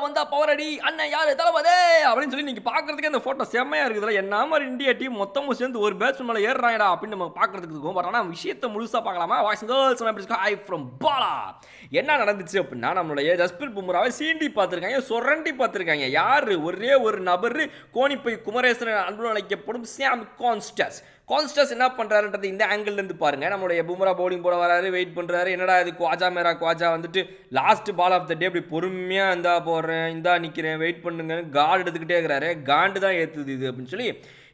வந்தா பவர் அடி. அண்ணன் யாரு? தளபதே! அப்படின்னு சொல்லி நீங்க பாக்குறதுக்கு அந்த போட்டோ செம்மையா இருக்குதுல என்ன மாதிரி இந்தியா டீம் மொத்தமும் சேர்ந்து ஒரு பேட்ஸ்மேன் மேல ஏறுறாங்கடா அப்படின்னு நம்ம பாக்குறதுக்கு இருக்கும் பட் ஆனா விஷயத்தை முழுசா பார்க்கலாமா? Voice girls I from Bala என்ன நடந்துச்சு அப்படின்னா நம்மளுடைய ஜஸ்பிரித் பும்ராவை சீண்டி பார்த்துருக்காங்க சொரண்டி பார்த்துருக்காங்க. யாரு? ஒரே ஒரு நபர் கோணிப்பை குமரேசன் அன்பு அழைக்கப்படும் சாம் கான்ஸ்டஸ் கான்ஸ்டஸ் என்ன பண்ணுறாருன்றது இந்த ஆங்கிள்லேருந்து பாருங்கள் பாருங்க. நம்மளுடைய பும்ரா பவுலிங் போட வராரு வெயிட் பண்ணுறாரு என்னடா இது குவாஜா மேரா குவாஜா வந்துட்டு லாஸ்ட் பால் ஆஃப் த டே அப்படி பொறுமையாக இந்தா போடுறேன் இந்தா நிற்கிறேன் வெயிட் பண்ணுங்க கார்டு எடுத்துக்கிட்டே இருக்கிறாரு. காண்டு தான் ஏற்றுது இது அப்படின்னு சொல்லி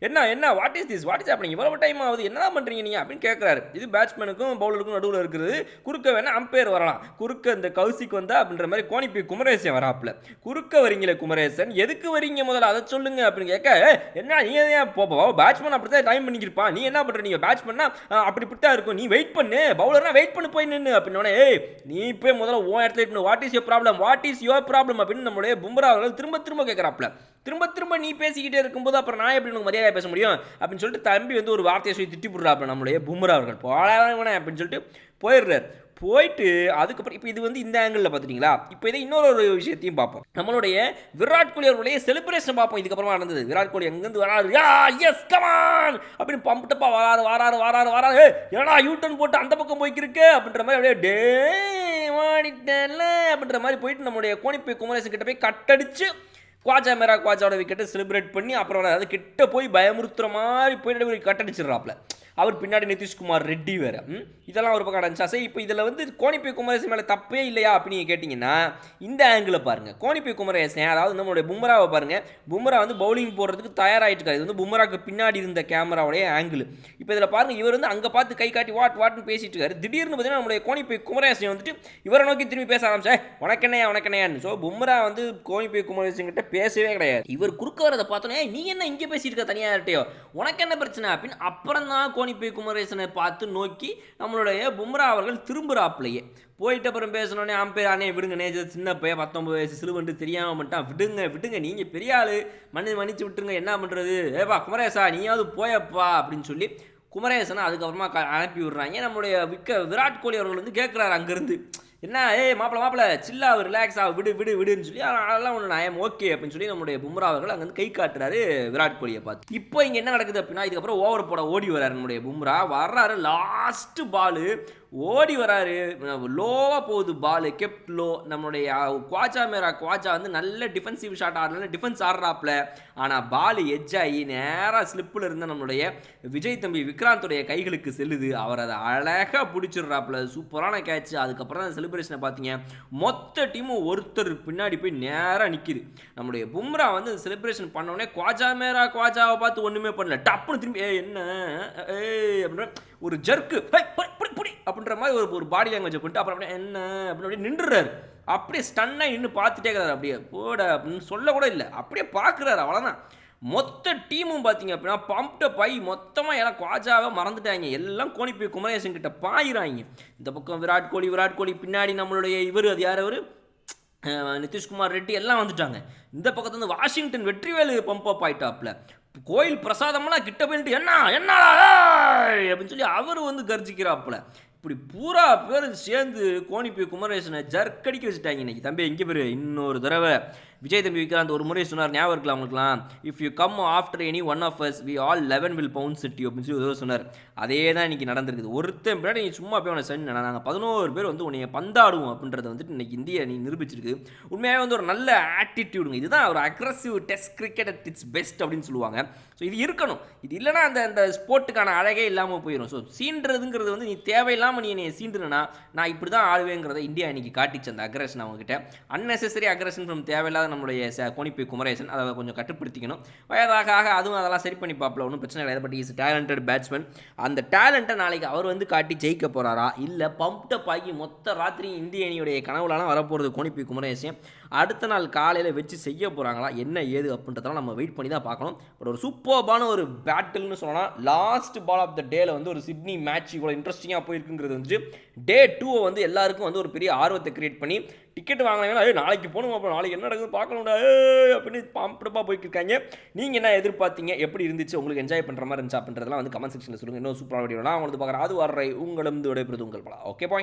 என்ன என்ன what is this what is அப்படிங்க இவ்வளவு டைம் ஆகுது என்னதான் பண்ணுறீங்க நீங்கள் அப்படின்னு கேட்குறாரு இது பேட்ஸ்மேனுக்கும் பவுலருக்கும் நடுவில் இருக்கிறது குறுக்க வேணால் அம்பையர் வரலாம். குறுக்க இந்த கவுசிக்கு வந்தா அப்படின்ற மாதிரி கோணிப்பி குமரேசன் வராப்புல. குறுக்க வரீங்களே குமரேசன் எதுக்கு வரீங்க முதல்ல? அதை சொல்லுங்க அப்படின்னு கேட்க என்ன நீ ஏன் போப்போ பேட்ஸ்மேன் அப்படி தான் டைம் பண்ணிக்கிருப்பான். நீ என்ன பண்ணுற நீங்கள் பேட்ஸ்மேன்னா அப்படி இப்படி தான் இருக்கும். நீ வெயிட் பண்ணு. பவுலர்னா வெயிட் பண்ணி போய் நின்று அப்படின்னு ஏய் நீ போய் முதல்ல ஓ இடத்துல what is your problem what is your problem அப்படின்னு நம்மளுடைய பும்ரா அவர்கள் திரும்ப திரும்ப கேட்குறாப்புல திரும்ப திரும்ப நீ பேசிக்கிட்டே இருக்கும்போது அப்புறம் நான் எப்படி உனக்கு மரியாதை பேச முடியும்? அப்படின்னு சொல்லிட்டு தம்பி வந்து ஒரு வார்த்தையை சொல்லி திட்டி போடுறாப்புல நம்மளுடைய பும்ரா அவர்கள். போடாதவனே அப்படின்னு சொல்லிட்டு போயிடுறாரு. போயிட்டு அதுக்கப்புறம் இப்போ இது வந்து இந்த ஆங்கிளில் பார்த்துட்டிங்களா இப்போ இதை இன்னொரு ஒரு விஷயத்தையும் பார்ப்போம். நம்மளுடைய விராட் கோலி அவருடைய செலிப்ரேஷன் பார்ப்போம். இதுக்கப்புறமா நடந்தது. விராட் கோலி எங்கேருந்து வராரு? யா எஸ் கமான் அப்படின்னு பம்புட்டப்பா வராரு வராரு வராரு வராரு. ஏடா யூட்டன் யூ டர்ன் போட்டு அந்த பக்கம் போய்க்கிருக்கு? அப்படின்ற மாதிரி அப்படியே டே மாடிட்டேன்ல அப்படின்ற மாதிரி போயிட்டு நம்மளுடைய கோணிப்பை குமரேசன் கிட்ட போய் கட்டடிச்சு குவாஜா மேரா குவாஜாவோட விக்கெட்டை செலிப்ரேட் பண்ணி அப்புறம் அதாவது கிட்ட போய் பயமுறுத்துற மாதிரி போயிட்டு போய் கட்டடிச்சிடுறாப்ல. அவர் பின்னாடி நிதிஷ்குமார் ரெட்டி வேறு. இதெல்லாம் ஒரு பக்கம் நடந்துச்சா? சரி இப்போ இதில் வந்து கோணிப்பை குமரேசன் மேலே தப்பே இல்லையா அப்படின்னு நீங்கள் கேட்டிங்கன்னா இந்த ஆங்கிளில் பாருங்க. கோணிப்பை குமரேசன் அதாவது நம்மளுடைய பும்ராவை பாருங்க. பும்ரா வந்து பவுலிங் போடுறதுக்கு தயாராகிட்டு இருக்காரு இது வந்து பும்ராக்கு பின்னாடி இருந்த கேமராவுடைய ஆங்கிள் இப்போ இதில் பாருங்க இவர் வந்து அங்கே பார்த்து கை காட்டி வாட் வாட்னு பேசிட்டு இருக்காரு. திடீர்னு பார்த்தீங்கன்னா நம்மளுடைய கோணிப்பை குமரேசன் வந்துட்டு இவரை நோக்கி திரும்பி பேச ஆரம்பிச்சா உனக்கென்னையா உனக்கென்னையான்னு ஸோ பும்ரா வந்து கோணிப்பை குமரேசன் கிட்ட பேசவே கிடையாது. இவர் குறுக்க வரதை பார்த்தோன்னே நீ என்ன இங்கே பேசியிருக்க இருக்க தனியாக இருட்டையோ உனக்கு என்ன பிரச்சனை? அப்படின்னு அப்புறம் தான் கோணிப்பை குமரேசனை பார்த்து நோக்கி நம்மளுடைய பும்ரா அவர்கள் திரும்புகிறாப்புலையே போயிட்டு அப்புறம் பேசணுன்னே அம்பேர் அண்ணே விடுங்க நேஜர் சின்ன பையன் பத்தொம்பது வயசு சிலுவன்ட்டு தெரியாமல் மட்டும் விடுங்க விடுங்க நீங்கள் பெரிய ஆள் மண்ணு மன்னிச்சு விட்டுருங்க என்ன பண்ணுறது ஏப்பா குமரேசா நீயாவது போயப்பா அப்படின்னு சொல்லி குமரேசனை அதுக்கப்புறமா க- அனுப்பி விடுறாங்க. நம்மளுடைய விக்க விராட் கோலி அவர்கள் வந்து கேட்குறாரு அங்கேருந்து. என்ன? ஏய் மாப்பிள மாப்பிள சில்லா ரிலாக்ஸ் ஆகும் விடு விடு விடுன்னு சொல்லி அதெல்லாம் ஒன்று நான் ஓகே அப்படின்னு சொல்லி நம்முடைய பும்ரா அவர்கள் அங்கே வந்து கை காட்டுறாரு விராட் கோலியை பார்த்து. இப்போ இங்கே என்ன நடக்குது அப்படின்னா இதுக்கப்புறம் ஓவர் போட ஓடி வர்றாரு நம்முடைய பும்ரா. வர்றாரு லாஸ்ட் பாலு ஓடி வராரு. லோவாக போகுது பால் கெப்ட் லோ நம்மளுடைய குவாச்சா குவாஜா மேரா குவாஜா வந்து நல்ல டிஃபென்சிவ் ஷாட் ஆடுறதுல டிஃபென்ஸ் ஆடுறாப்ல ஆனால் பால் எஜ்ஜாகி ஆகி நேராக ஸ்லிப்பில் இருந்த நம்மளுடைய விஜய் தம்பி விக்ராந்தோடைய கைகளுக்கு செல்லுது. அவர் அதை அழகாக பிடிச்சிடுறாப்புல. சூப்பரான கேட்ச் அதுக்கப்புறம் தான் செலிப்ரேஷனை பார்த்தீங்க. மொத்த டீமும் ஒருத்தர் பின்னாடி போய் நேராக நிற்கிது நம்மளுடைய பும்ரா வந்து செலிப்ரேஷன் பண்ணோடனே குவாஜா மேரா குவாஜாவை பார்த்து ஒன்றுமே பண்ணல. டப்புன்னு திரும்பி ஏ என்ன? ஏ அப்படின்ற ஒரு ஜர்க்கு புடி அப்படின்ற மாதிரி ஒரு ஒரு பாடி லாங்குவேஜ் பண்ணிட்டு அப்புறம் அப்படியே என்ன அப்படின்னு அப்படியே நின்றுறாரு. அப்படியே ஸ்டன்னாக நின்று பார்த்துட்டே இருக்கிறாரு. அப்படியே போட அப்படின்னு சொல்ல கூட இல்லை. அப்படியே பார்க்குறாரு. அவ்வளோதான் மொத்த டீமும் பார்த்தீங்க அப்படின்னா பம்ப்ட பை மொத்தமாக எல்லாம் குவாஜாவை மறந்துட்டாங்க. எல்லாம் கோணிப்பை குமரேசன் கிட்ட பாயிறாங்க. இந்த பக்கம் விராட் கோலி விராட் கோலி பின்னாடி நம்மளுடைய இவர் அது யார் அவர்? நிதிஷ்குமார் ரெட்டி எல்லாம் வந்துட்டாங்க. இந்த பக்கத்துலேருந்து வாஷிங்டன் வெற்றிவேலு பம்ப் அப் ஆயிட்டாப்ல கோயில் பிரசாதம்லாம் கிட்ட போயிட்டு என்ன? என்னடா? அப்படின்னு சொல்லி அவர் வந்து கர்ஜிக்கிறாப்புல. இப்படி பூரா பேர் சேர்ந்து கோணிப்பி குமரேசனை ஜர்க்கடிக்க வச்சுட்டாங்க இன்னைக்கு. தம்பி எங்கே பேர்? இன்னொரு தடவை. விஜய் தம்பி விக்ராந்த் ஒரு முறை சொன்னார் ஞாபகம் இருக்கலாம் அவங்களுக்குலாம் if you come after any one of us we all eleven will pounce city அப்படின்னு சொல்லி ஒரு சொன்னார். அதே தான் இன்றைக்கி நடந்திருக்குது. ஒருத்தன் பின்னாடி நீ சும்மா போய் அவனை சென்ட் நாங்கள் பதினோரு பேர் வந்து உன்னைய பந்தாடுவோம் அப்படின்றத வந்துட்டு இன்றைக்கி இந்தியா நீ நிரூபிச்சிருக்கு. உண்மையாகவே வந்து ஒரு நல்ல ஆட்டிடியூடுங்க இதுதான் ஒரு aggressive test cricket at its best அப்படின்னு சொல்லுவாங்க. ஸோ இது இருக்கணும். இது இல்லைனா அந்த அந்த ஸ்போர்ட்டுக்கான அழகே இல்லாமல் போயிடும் ஸோ சீன்றதுங்கிறது வந்து நீ தேவையில்லாமல் நீ என்னை சீண்டுனா நான் இப்படி தான் ஆளுவேங்கிறத இந்தியா இன்னைக்கு காட்டிச்சு அந்த அக்ரஷன் அவங்ககிட்ட. அன்னெசரி அக்ரஷன் ஃப்ரம் தேவையில்லாத நம்மளுடைய ச கோணிப்பை குமரேசன். அதை கொஞ்சம் கட்டுப்படுத்திக்கணும். வயதாக ஆக அதுவும் அதெல்லாம் சரி பண்ணி பார்ப்பல ஒன்றும் பிரச்சனை கிடையாது. பட் இஸ் டேலண்டட் பேட்ஸ்மேன் அந்த டேலண்ட்டை நாளைக்கு அவர் வந்து காட்டி ஜெயிக்க போகிறாரா இல்லை பம்ப்டப் ஆகி மொத்த ராத்திரி இந்திய அணியுடைய கனவுலாம் வரப்போகிறது கோணிப்பை குமரேசன். அடுத்த நாள் காலையில் வச்சு செய்ய போகிறாங்களா என்ன ஏது அப்படின்றதெல்லாம் நம்ம வெயிட் பண்ணி தான் பார்க்கணும். பட் ஒரு சூப்பர்பான ஒரு பேட்டில்னு சொல்லலாம். லாஸ்ட் பால் ஆஃப் த டேல வந்து ஒரு சிட்னி மேட்ச் இவ்வளோ இன்ட்ரெஸ்டிங்காக அப்படின்றது வந்து டே டூவை வந்து எல்லாருக்கும் வந்து ஒரு பெரிய ஆர்வத்தை கிரியேட் பண்ணி டிக்கெட் வாங்கினாங்கன்னா "ஏய், நாளைக்கு போகணும் அப்புறம் நாளைக்கு என்ன நடக்குது பார்க்கணும்டா அப்படின்னு பம்படப்பாக போய்க்கிருக்காங்க நீங்கள் என்ன எதிர்பார்த்தீங்க? எப்படி இருந்துச்சு? உங்களுக்கு என்ஜாய் பண்ணுற மாதிரி இருந்துச்சு அப்படின்றதெல்லாம் வந்து கமெண்ட் செக்ஷனில் சொல்லுங்கள் இன்னும் சூப்பராக வீடியோலாம் அவங்களுக்கு பார்க்குற அது வர்ற உங்களும் விடைபெறுது உங்கள் பலா. Okay bye